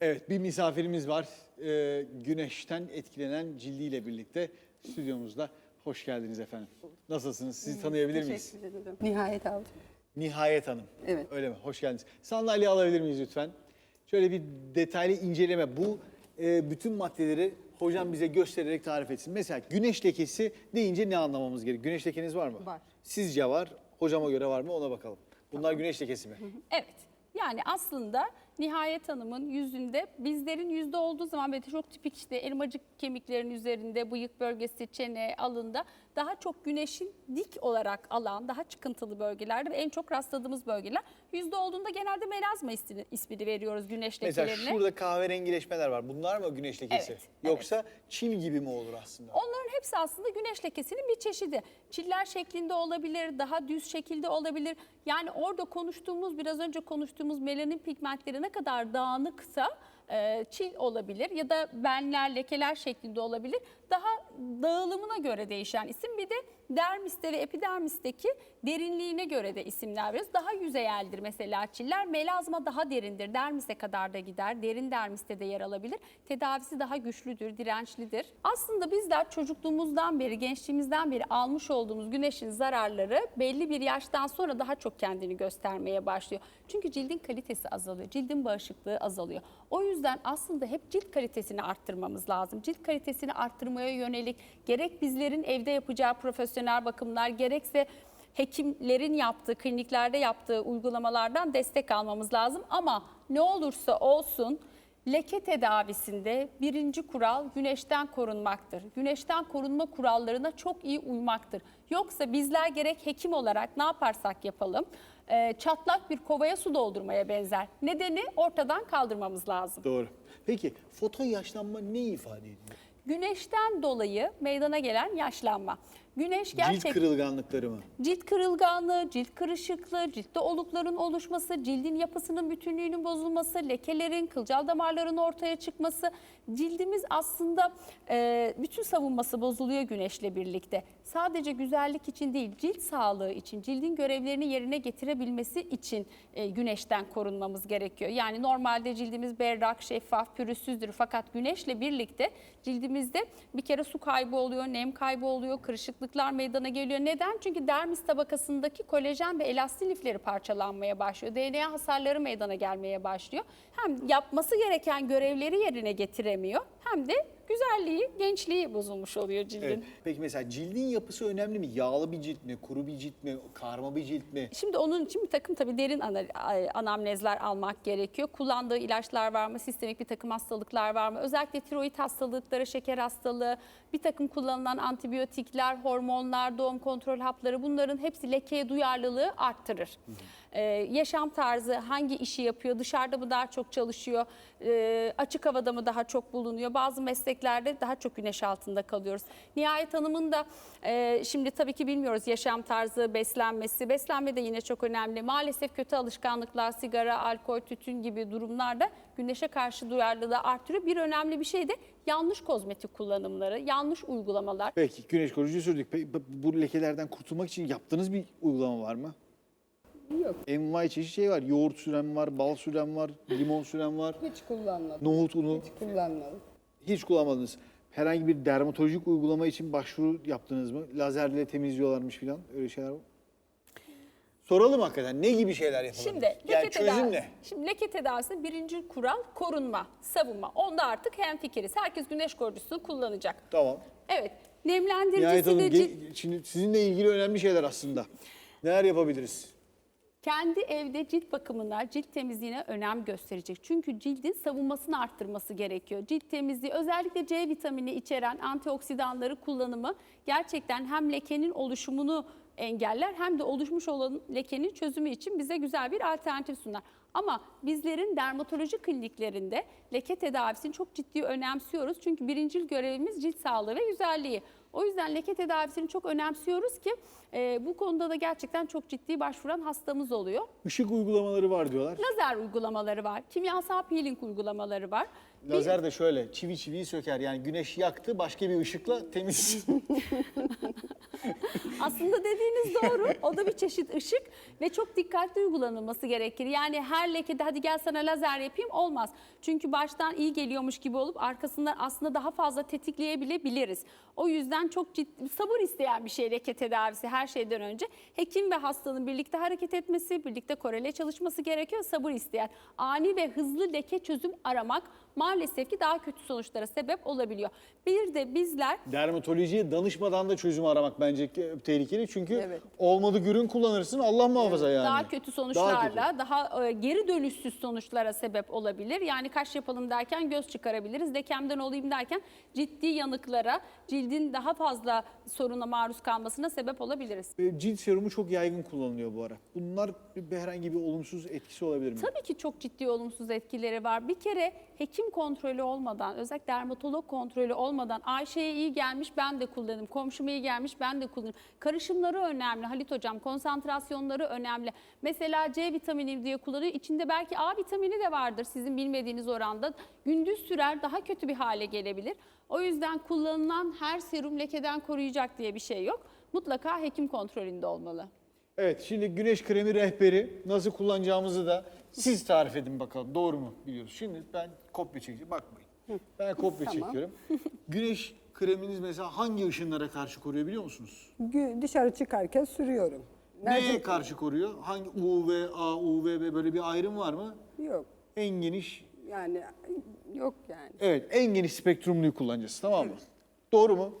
Evet bir misafirimiz var. Ee, güneşten etkilenen cildiyle birlikte stüdyomuzda. Hoş geldiniz efendim. Nasılsınız? Sizi tanıyabilir miyiz? Teşekkür ederim. Nihayet aldım. Nihayet Hanım. Evet. Öyle mi? Hoş geldiniz. Sandalye alabilir miyiz lütfen? Şöyle bir detaylı inceleme. Bu e, bütün maddeleri hocam bize göstererek tarif etsin. Mesela güneş lekesi deyince ne anlamamız gerekiyor? Güneş lekeniz var mı? Var. Sizce var. Hocama göre var mı? Ona bakalım. Bunlar güneş lekesi mi? Evet. Yani aslında Nihayet Hanım'ın yüzünde bizlerin yüzde olduğu zaman böyle çok tipik işte elmacık kemiklerin üzerinde, bıyık bölgesi, çene, alında daha çok güneşin dik olarak alan, daha çıkıntılı bölgelerde ve en çok rastladığımız bölgeler. Yüzde olduğunda genelde melazma ismini, ismini veriyoruz güneş Mesela lekelerine. şurada kahverengileşmeler var. Bunlar mı güneş lekesi? Evet, Yoksa çil gibi mi olur aslında? Onların hepsi aslında güneş lekesinin bir çeşidi. Çiller şeklinde olabilir, daha düz şekilde olabilir. Yani orada konuştuğumuz, biraz önce konuştuğumuz melanin pigmentleri ne kadar dağınıksa e, çil olabilir ya da benler, lekeler şeklinde olabilir. Daha dağılımına göre değişen isim. Bir de dermiste ve epidermisteki derinliğine göre de isimler veriyoruz. Daha yüzeyeldir mesela çiller. Melazma daha derindir. Dermise kadar da gider. Derin dermiste de yer alabilir. Tedavisi daha güçlüdür, dirençlidir. Aslında bizler çocukluğumuzdan beri, gençliğimizden beri almış olduğumuz güneşin zararları belli bir yaştan sonra daha çok kendini göstermeye başlıyor. Çünkü cildin kalitesi azalıyor, cildin bağışıklığı azalıyor. O yüzden aslında hep cilt kalitesini arttırmamız lazım. Cilt kalitesini arttırmaya yönelik gerek bizlerin evde yapacağı profesyonel bakımlar gerekse hekimlerin yaptığı, kliniklerde yaptığı uygulamalardan destek almamız lazım. Ama ne olursa olsun leke tedavisinde birinci kural güneşten korunmaktır. Güneşten korunma kurallarına çok iyi uymaktır. Yoksa bizler gerek hekim olarak ne yaparsak yapalım e, çatlak bir kovaya su doldurmaya benzer. Nedeni ortadan kaldırmamız lazım. Doğru. Peki foto yaşlanma ne ifade ediyor? Güneşten dolayı meydana gelen yaşlanma. Güneş gerçek Cilt kırılganlıkları mı? Cilt kırılganlığı, cilt kırışıklığı, ciltte olukların oluşması, cildin yapısının bütünlüğünün bozulması, lekelerin, kılcal damarların ortaya çıkması. Cildimiz aslında e, bütün savunması bozuluyor güneşle birlikte. Sadece güzellik için değil, cilt sağlığı için, cildin görevlerini yerine getirebilmesi için e, güneşten korunmamız gerekiyor. Yani normalde cildimiz berrak, şeffaf, pürüzsüzdür. Fakat güneşle birlikte cildimizde bir kere su kaybı oluyor, nem kaybı oluyor, kırışıklıklar meydana geliyor. Neden? Çünkü dermis tabakasındaki kolajen ve elastin lifleri parçalanmaya başlıyor. DNA hasarları meydana gelmeye başlıyor. Hem yapması gereken görevleri yerine getiremiyor hem de güzelliği, gençliği bozulmuş oluyor cildin. Evet. Peki mesela cildin yapısı önemli mi? Yağlı bir cilt mi? Kuru bir cilt mi? Karma bir cilt mi? Şimdi onun için bir takım tabii derin ana- anamnezler almak gerekiyor. Kullandığı ilaçlar var mı? Sistemik bir takım hastalıklar var mı? Özellikle tiroid hastalıkları, şeker hastalığı, bir takım kullanılan antibiyotikler, hormonlar, doğum kontrol hapları bunların hepsi lekeye duyarlılığı arttırır. Ee, yaşam tarzı, hangi işi yapıyor, dışarıda mı daha çok çalışıyor, Ee, açık havada mı daha çok bulunuyor, bazı mesleklerde daha çok güneş altında kalıyoruz. Nihayet Hanım'ın da e, şimdi tabii ki bilmiyoruz yaşam tarzı, beslenmesi, beslenme de yine çok önemli. Maalesef kötü alışkanlıklar, sigara, alkol, tütün gibi durumlarda güneşe karşı duyarlılığı artırıyor. Bir önemli bir şey de yanlış kozmetik kullanımları, yanlış uygulamalar. Peki güneş koruyucu sürdük. Peki bu- bu lekelerden kurtulmak için yaptığınız bir uygulama var mı? Yok. Envai çeşit şey var. Yoğurt süren var, bal süren var, limon süren var, Hiç kullanmadım. nohut unu. Hiç kullanmadım. Hiç kullanmadınız. Herhangi bir dermatolojik uygulama için başvuru yaptınız mı? Lazerle temizliyorlarmış falan öyle şeyler var. Soralım hakikaten ne gibi şeyler yapılabilir? Şimdi leke, yani çözüm tedavi- ne? Şimdi leke tedavisinde birinci kural korunma, savunma. Onda artık hemfikiriz. Herkes güneş koruyucusunu kullanacak. Tamam. Evet. Nihayet Hanım, şimdi sizinle ilgili önemli şeyler aslında. Neler yapabiliriz? Kendi evde cilt bakımına, cilt temizliğine önem gösterecek. Çünkü cildin savunmasını arttırması gerekiyor. Cilt temizliği özellikle C vitamini içeren antioksidanları kullanımı gerçekten hem lekenin oluşumunu engeller hem de oluşmuş olan lekenin çözümü için bize güzel bir alternatif sunar. Ama bizlerin dermatoloji kliniklerinde leke tedavisini çok ciddi önemsiyoruz. Çünkü birincil görevimiz cilt sağlığı ve güzelliği. O yüzden leke tedavisini çok önemsiyoruz ki e, bu konuda da gerçekten çok ciddi başvuran hastamız oluyor. Işık uygulamaları var diyorlar. Lazer uygulamaları var, kimyasal peeling uygulamaları var. Lazer de şöyle çivi çiviyi söker. Yani güneş yaktı başka bir ışıkla temiz. Aslında dediğiniz doğru. O da bir çeşit ışık ve çok dikkatli uygulanılması gerekir. Yani her lekede hadi gel sana lazer yapayım olmaz. Çünkü baştan iyi geliyormuş gibi olup arkasından aslında daha fazla tetikleyebilebiliriz. O yüzden çok ciddi, sabır isteyen bir şey leke tedavisi her şeyden önce. Hekim ve hastanın birlikte hareket etmesi, birlikte korele çalışması gerekiyor. Sabır isteyen. Ani ve hızlı leke çözüm aramak maalesef ki daha kötü sonuçlara sebep olabiliyor. Bir de bizler Dermatolojiye danışmadan da çözüm aramak bence tehlikeli. Çünkü Evet. olmadık ürün kullanırsın Allah muhafaza yani. daha kötü Daha sonuçlarla, daha, e, geri dönüşsüz sonuçlara sebep olabilir. Yani kaş yapalım derken göz çıkarabiliriz. Lekemden olayım derken ciddi yanıklara, cildin daha fazla soruna maruz kalmasına sebep olabiliriz. E, Cilt serumu çok yaygın kullanılıyor bu ara. Bunlar bir, herhangi bir olumsuz etkisi olabilir mi? Tabii ki çok ciddi olumsuz etkileri var. Bir kere hekim kontrolü olmadan, özellikle dermatolog kontrolü olmadan Ayşe'ye iyi gelmiş ben de kullanırım, komşuma iyi gelmiş ben de kullanırım. Karışımları önemli Halit Hocam, konsantrasyonları önemli. Mesela C vitamini diye kullanıyor, içinde belki A vitamini de vardır sizin bilmediğiniz oranda. Gündüz sürer daha kötü bir hale gelebilir. O yüzden kullanılan her serum lekeden koruyacak diye bir şey yok. Mutlaka hekim kontrolünde olmalı. Evet şimdi güneş kremi rehberi nasıl kullanacağımızı da siz tarif edin bakalım. Doğru mu biliyoruz? Şimdi ben kopya çekeceğim. Bakmayın. Ben kopya Tamam. çekiyorum. Güneş kreminiz mesela hangi ışınlara karşı koruyor biliyor musunuz? Gü- Dışarı çıkarken sürüyorum. Neye karşı koruyor? Hangi UV, A, UVB böyle bir ayrım var mı? Yok. En geniş, Yani yok yani. evet en geniş spektrumluyu kullanacağız tamam mı? Doğru mu?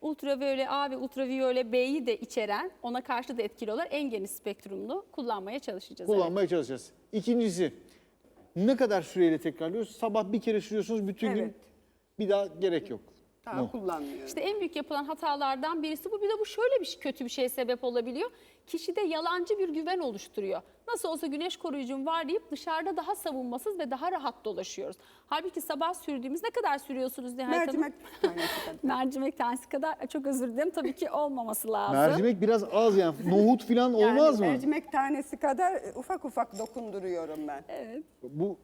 Ultraviyole A ve ultraviyole B'yi de içeren, ona karşı da etkili olan en geniş spektrumlu kullanmaya çalışacağız. evet. Kullanmaya çalışacağız. İkincisi, ne kadar süreyle tekrarlıyoruz? Sabah bir kere sürüyorsunuz bütün gün. Evet. Bir daha gerek yok. Daha kullanmıyorum. İşte en büyük yapılan hatalardan birisi bu. Bir de bu şöyle bir şey- kötü bir şeye sebep olabiliyor. Kişide yalancı bir güven oluşturuyor. Nasıl olsa güneş koruyucum var deyip dışarıda daha savunmasız ve daha rahat dolaşıyoruz. Halbuki sabah sürdüğümüz ne kadar sürüyorsunuz Hanım? Mercimek tanesi kadar. Mercimek tanesi kadar çok özür dilerim tabii ki olmaması lazım. Mercimek biraz az yani. Nohut falan olmaz yani mı? Mercimek tanesi kadar ufak ufak dokunduruyorum ben. Evet. Bu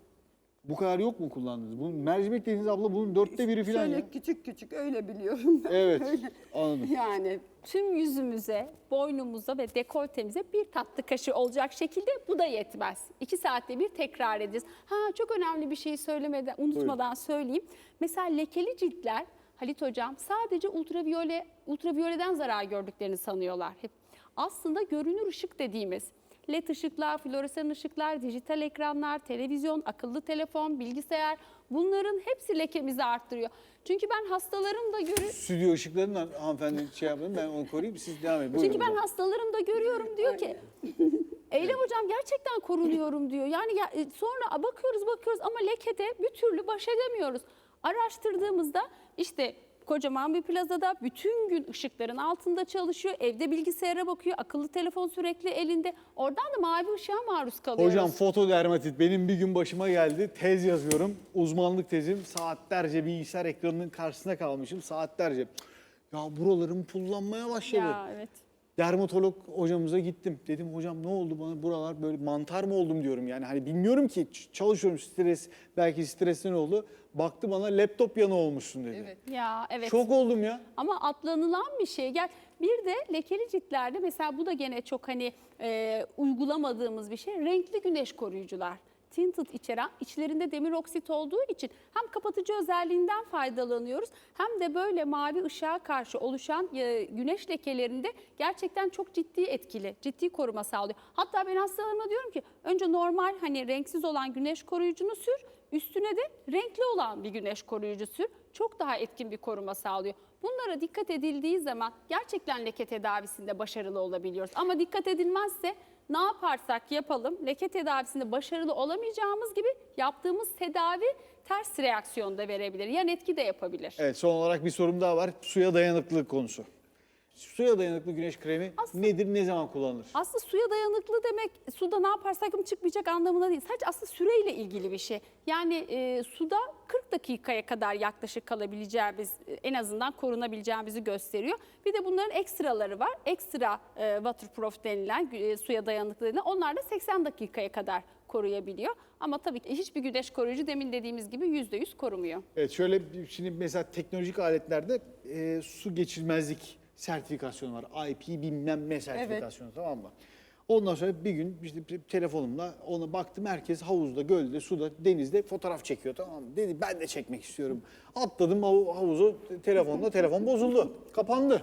bu kadar yok mu kullandınız? Bu mercimek dediğiniz abla bunun dörtte biri falan Şöyle ya. küçük küçük öyle biliyorum ben. Evet. Öyle. Anladım. Yani tüm yüzümüze, boynumuza ve dekoltemize bir tatlı kaşığı olacak şekilde bu da yetmez. İki saatte bir tekrar edeceğiz. Ha çok önemli bir şeyi söylemeden, unutmadan söyleyeyim. Mesela lekeli ciltler Halit Hocam sadece ultraviyole, ultraviyoleden zarar gördüklerini sanıyorlar. Hep aslında görünür ışık dediğimiz LED ışıklar, floresan ışıklar, dijital ekranlar, televizyon, akıllı telefon, bilgisayar bunların hepsi lekemizi arttırıyor. Çünkü ben hastalarımda görüyorum. Stüdyo ışıklarından hanımefendi şey yapın ben onu koruyayım siz devam edin. Buyurun Çünkü ben hocam. hastalarımda görüyorum diyor ki Eylem hocam gerçekten korunuyorum diyor. Yani ya- e, sonra bakıyoruz bakıyoruz ama lekede bir türlü baş edemiyoruz. Araştırdığımızda işte kocaman bir plazada bütün gün ışıkların altında çalışıyor. Evde bilgisayara bakıyor. Akıllı telefon sürekli elinde. Oradan da mavi ışığa maruz kalıyoruz. Hocam fotodermatit benim bir gün başıma geldi. Tez yazıyorum. Uzmanlık tezim. Saatlerce bilgisayar ekranının karşısına kalmışım. Saatlerce. Ya buralarım pullanmaya başladı. ya evet. Dermatolog hocamıza gittim. Dedim hocam ne oldu bana buralar böyle mantar mı oldum diyorum yani. Hani bilmiyorum ki çalışıyorum stres belki stresten oldu. Baktı bana laptop yanı olmuşsun dedi. evet. Ya evet. Şok oldum ya. Ama atlanılan bir şey. Gel bir de lekeli ciltlerde mesela bu da gene çok hani e, uygulamadığımız bir şey. Renkli güneş koruyucular. Tinted içeren, içlerinde demir oksit olduğu için hem kapatıcı özelliğinden faydalanıyoruz hem de böyle mavi ışığa karşı oluşan e, güneş lekelerinde gerçekten çok ciddi etkili, ciddi koruma sağlıyor. Hatta ben hastalarıma diyorum ki önce normal hani renksiz olan güneş koruyucunu sür, üstüne de renkli olan bir güneş koruyucu sür. Çok daha etkin bir koruma sağlıyor. Bunlara dikkat edildiği zaman gerçekten leke tedavisinde başarılı olabiliyoruz. Ama dikkat edilmezse ne yaparsak yapalım leke tedavisinde başarılı olamayacağımız gibi yaptığımız tedavi ters reaksiyon da verebilir. Yan etki de yapabilir. Evet son olarak bir sorum daha var. Suya dayanıklılık konusu. Suya dayanıklı güneş kremi Aslında- nedir, ne zaman kullanılır? Aslında suya dayanıklı demek suda ne yaparsak mı çıkmayacak anlamına değil. Sadece aslında süreyle ilgili bir şey. Yani e, suda 40 dakikaya kadar yaklaşık kalabileceğimiz, e, en azından korunabileceğimizi gösteriyor. Bir de bunların ekstraları var. Ekstra e, waterproof denilen, e, suya dayanıklı denilen onlar da 80 dakikaya kadar koruyabiliyor. Ama tabii ki hiçbir güneş koruyucu demin dediğimiz gibi %100 korumuyor. Evet şöyle bir- şimdi mesela teknolojik aletlerde e, su geçirmezlik sertifikasyonu var. IP bilmem ne sertifikasyonu tamam mı? Ondan sonra bir gün işte te- telefonumla ona baktım herkes havuzda, gölde, suda, denizde fotoğraf çekiyor tamam mı? Dedi ben de çekmek istiyorum. Atladım hav- havuzu te- telefonla telefon bozuldu. Kapandı.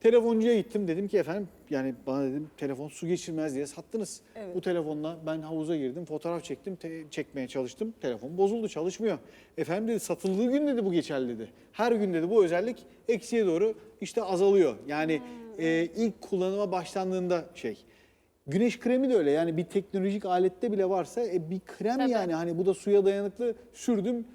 Telefoncuya gittim dedim ki efendim yani bana dedim telefon su geçirmez diye sattınız. Bu telefonla ben havuza girdim fotoğraf çektim çekmeye çalıştım. Telefon bozuldu çalışmıyor. Efendim dedi satıldığı gün dedi bu geçerli dedi. Her gün dedi bu özellik eksiye doğru işte azalıyor. Yani e, ilk kullanıma başlandığında şey. Güneş kremi de öyle yani bir teknolojik alette bile varsa e, bir krem Tabii. yani hani bu da suya dayanıklı sürdüm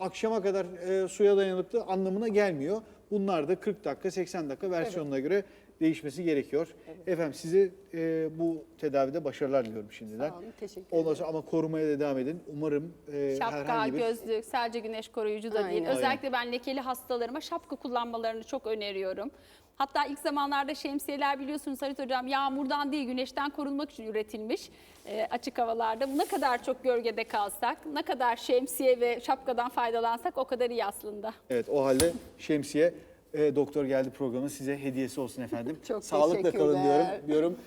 akşama kadar e, suya dayanıklı anlamına gelmiyor. Bunlar da 40 dakika 80 dakika versiyonuna göre değişmesi gerekiyor. Efendim size e, bu tedavide başarılar diliyorum şimdiden. Sağ olun, teşekkür Ondan sonra ama korumaya da devam edin. Umarım e, Şapka, herhangi bir gözlük, sadece güneş koruyucu da değil. Aynen. Özellikle ben lekeli hastalarıma şapka kullanmalarını çok öneriyorum. Hatta ilk zamanlarda şemsiyeler biliyorsunuz Halit Hocam yağmurdan değil güneşten korunmak için üretilmiş e, açık havalarda. Ne kadar çok gölgede kalsak, ne kadar şemsiye ve şapkadan faydalansak o kadar iyi aslında. Evet o halde şemsiye e, doktor geldi programı size hediyesi olsun efendim. Çok Sağlıkla kalın teşekkürler. diyorum. diyorum.